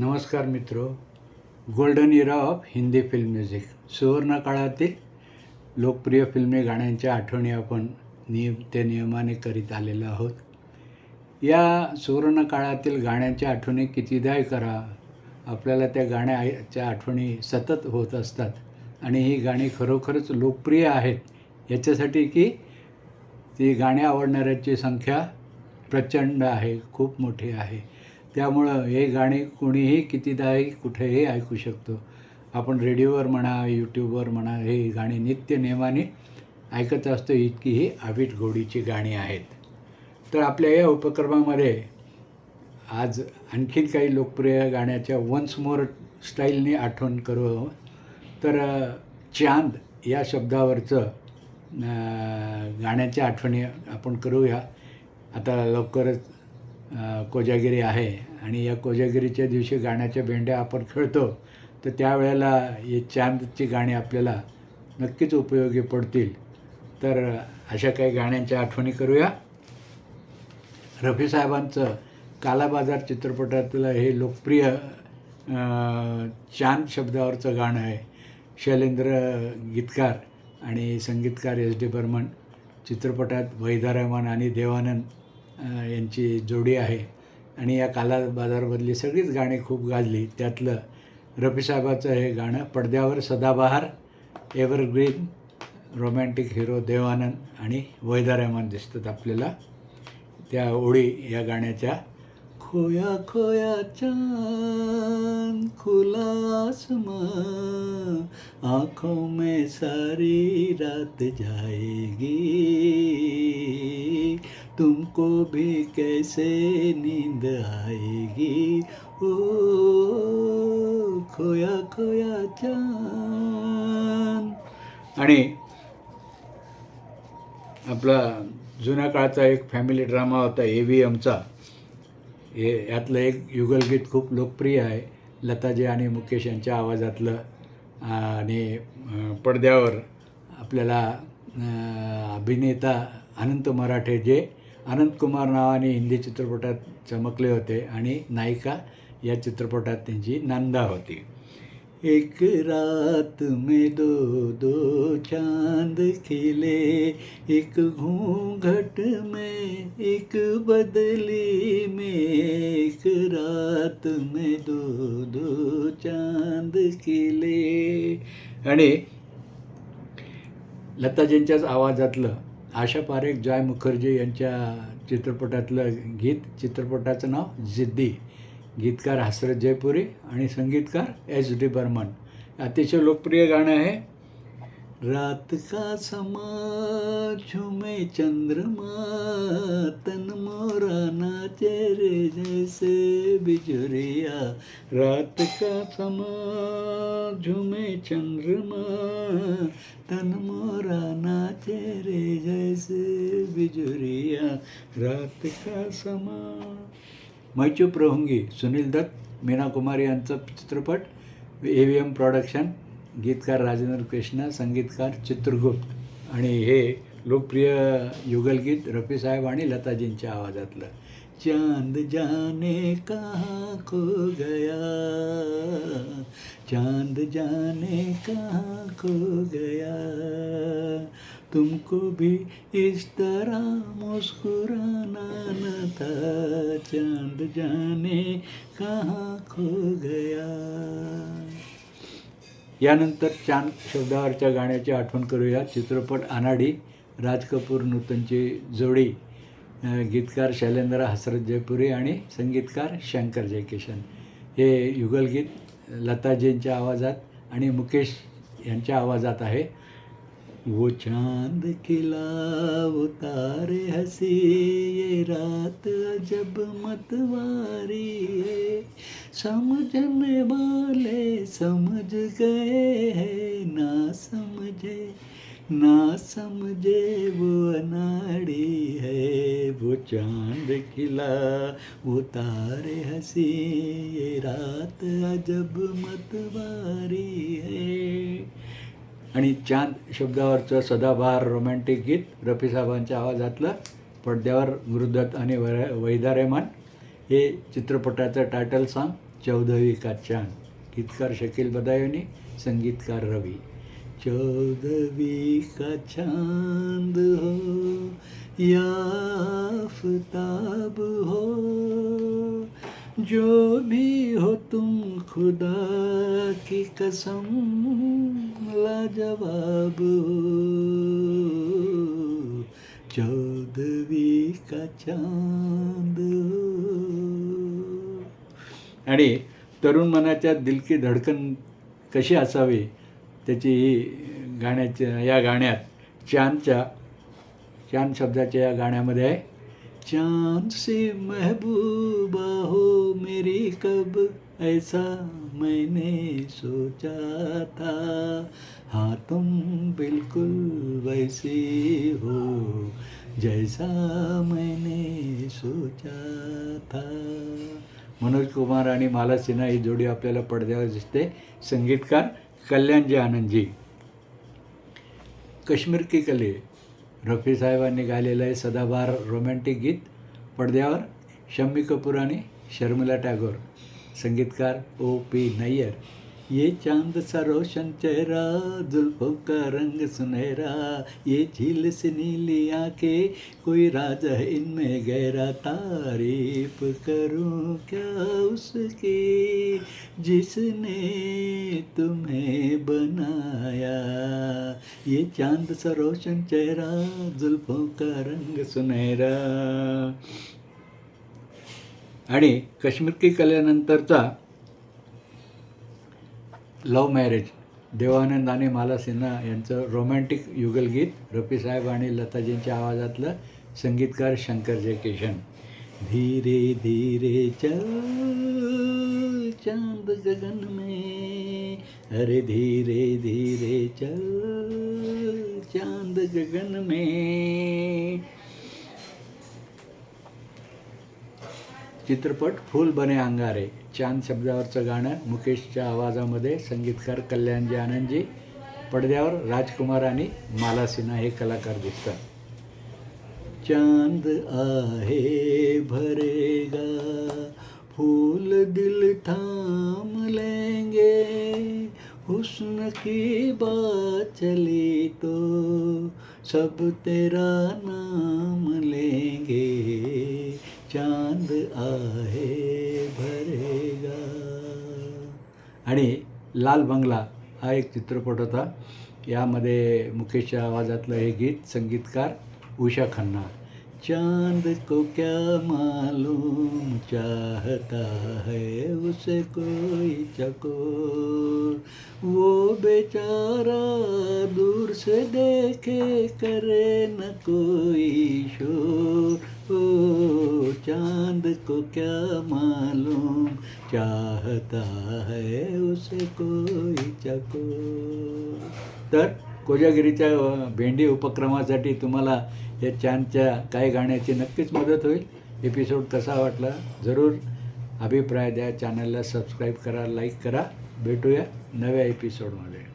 नमस्कार मित्रो. Golden era of Hindi film music सुवर्ण काळातील लोकप्रिय फिल्मी गाण्यांच्या आठवणी आपण नियम ते नियमाने करीत आलेलो आहोत. या सुवर्ण काळातील गाण्यांच्या आठवणी कितीदाय करा आपल्याला त्या गाण्याच्या आठवणी सतत होत असतात आणि ही गाणी खरोखरच लोकप्रिय आहेत याच्यासाठी की ती गाणी आवडणाऱ्याची संख्या प्रचंड आहे खूप मोठी आहे. त्यामुळं हे गाणी कोणीही कितीदाही कुठेही ऐकू शकतो. आपण रेडिओवर म्हणा यूट्यूबवर म्हणा हे गाणी नित्य नेमाने ऐकत असतो इतकी ही आविट घोडीची गाणी आहेत. तर आपल्या या उपक्रमामध्ये आज आणखीन काही लोकप्रिय गाण्याच्या वन्स मोर स्टाईलने आठवण करू. तर चांद या शब्दावरचं गाण्याच्या आठवणी आपण करूया. आता लवकरच कोजागिरी आहे. आणि या कोजागिरीच्या दिवशी गाण्याच्या भेंड्या आपण खेळतो तर त्यावेळेला हे चांदची गाणी आपल्याला नक्कीच उपयोगी पडतील. तर अशा काही गाण्यांच्या आठवणी करूया. रफी साहेबांचं कालाबाजार चित्रपटातलं हे लोकप्रिय चांद शब्दावरचं गाणं आहे. शैलेंद्र गीतकार आणि संगीतकार एस डी बर्मन. चित्रपटात वैदा रहमान आणि देवानंद यांची जोडी आहे. आणि या काला बाजारमधली सगळीच गाणी खूप गाजली. त्यातलं रफीसाहेबाचं हे गाणं पडद्यावर सदाबहार एव्हरग्रीन रोमॅन्टिक हिरो देवानंद आणि वैदा रहमान दिसतात आपल्याला. त्या ओळी या गाण्याच्या. खोया खोया चांद खुला आसमां आँखों में सारी रात जाएगी. तुमको भी कैसे नींद आएगी? ओ खोया खोया चान आणि आपला जुन्या काळचा एक फॅमिली ड्रामा होता ए व्ही एमचा हे यातलं एक युगलगीत खूप लोकप्रिय आहे. लताजी आणि मुकेश यांच्या आवाजातलं. आणि पडद्यावर आपल्याला अभिनेता अनंत मराठे जे अनंतकुमार नावाने हिंदी चित्रपटात चमकले होते आणि नायिका या चित्रपटात त्यांची नंदा होती. एक रात में दो दो चांद खिले एक घूंघट में एक बदली में एक रात में दो दो चांद खिले. आणि लताजींच्याच आवाजातलं आशा पारेख जॉय मुखर्जी यांच्या चित्रपटातलं गीत चित्रपटाचं नाव जिद्दी. गीतकार हसरत जयपुरी आणि संगीतकार एच डी बर्मन. अतिशय लोकप्रिय गाणं आहे. रात का समा झुमे चंद्रमा तन मोरा नाचे रे जैसे बिजुरिया। रात का समा झुमे चंद्रमा तन मोरा नाचे रे जैसे बिजुरिया। रात का समा। मैचूप रहूंगी सुनील दत्त मीना कुमार यांचं चित्रपट ए व्ही एम प्रोडक्शन गीतकार राजेंद्र कृष्ण संगीतकार चित्रगुप्त. आणि हे लोकप्रिय युगलगीत रफी साहेब आणि लताजींच्या आवाजातलं. चांद जाने कहाँ खो गया? चांद जाने कहाँ खो गया? तुमको भी इस तरह मुस्कुराना न था। चांद जाने कहाँ खो गया? यानंतर चांद शब्दावरच्या गाण्याची आठवण करूया. चित्रपट अनाडी राज कपूर नूतनची जोडी गीतकार शैलेंद्र हसरत जयपुरी आणि संगीतकार शंकर जयकिशन. हे युगलगीत लताजींच्या आवाजात आणि मुकेश यांच्या आवाजात आहे. वो चांद खिला वो तारे हसी ये रात अजब मतवारी है। समझने वाले समझ गए हैं ना समझे ना समझे वो अनाड़ी है। वो चांद खिला वो तारे हसी ये रात अजब मतवारी है। आणि चांद शब्दावरचं सदाबहार रोमॅन्टिक गीत रफी साहेबांच्या आवाजातलं पडद्यावर गुरुदत्त आणि वै वैदा रेमान हे चित्रपटाचं टायटल सांग चौधरी का चांद. गीतकार शकील बदायोनी संगीतकार रवी. चौदहवी का चांद हो या हो. जो भी हो तुम खुदा की कसम लाजवाब हो चौदवी का चांद। आणि तरुण मनाच्या दिलकी धडकन कशी असावी त्याची ही गाण्याच्या या गाण्यात चांदच्या चांद शब्दाच्या या गाण्यामध्ये आहे चांद से महबूबा हो मेरी कब ऐसा मैंने सोचा था। हाँ तुम बिल्कुल वैसे हो जैसा मैंने सोचा था। मनोज कुमार आणि माला सिन्हा ही जोडी आपल्याला पडद्यावर दिसते. संगीतकार कल्याणजी आनंदजी काश्मीर की कले. रफी साहेबांनी गायलेलं आहे सदाबहार रोमॅन्टिक गीत. पडद्यावर शम्मी कपूर आणि शर्मिला टागोर. संगीतकार ओ पी नय्यर. ये चांद सा रोशन चेहरा जुल्फों का रंग सुनहरा। ये झील से नीली आंखें कोई राज है इनमें गहरा। तारीफ करूं क्या उसकी जिसने तुम्हें बनाया? ये चांद सा रोशन चेहरा जुल्फों का रंग सुनहरा। आणि काश्मीर की कल्यानंतरचा लव्ह मॅरेज देवानंद आणि माला सिन्हा यांचं रोमॅन्टिक युगलगीत रफीसाहेब आणि लताजींच्या आवाजातलं संगीतकार शंकर जयकिशन धीरे धीरे चल चांद गगन में. अरे धीरे धीरे चल चांद गगन में. चित्रपट फूल बने अंगारे. चांद शब्दावरचं गाणं मुकेशच्या आवाजामध्ये संगीतकार कल्याणजी आनंदजी पडद्यावर राजकुमार आणि माला सिन्हा हे कलाकार दिसतात. चांद आहे भरेगा फूल दिल थाम लेंगे हुस्न की बात चली तो सब तेरा नाम लेंगे. चांद आहे भरेगा. आणि लाल बंगला हा एक चित्रपट होता. यामध्ये मुकेशच्या आवाजातलं हे गीत संगीतकार उषा खन्ना. चांद को क्या मालूम चाहता है उसे कोई चकोर. वो बेचारा दूर से देखे करे न कोई शोर. ओ चांद को क्या मालूम? चाहता है उसे कोई चको? तर कोजागिरीच्या भेंडी उपक्रमासाठी तुम्हाला या चांदच्या काही गाण्याची नक्कीच मदत होईल. एपिसोड कसा वाटला? जरूर अभिप्राय द्या. चॅनलला सबस्क्राईब करा लाईक करा. भेटूया नव्या एपिसोडमध्ये.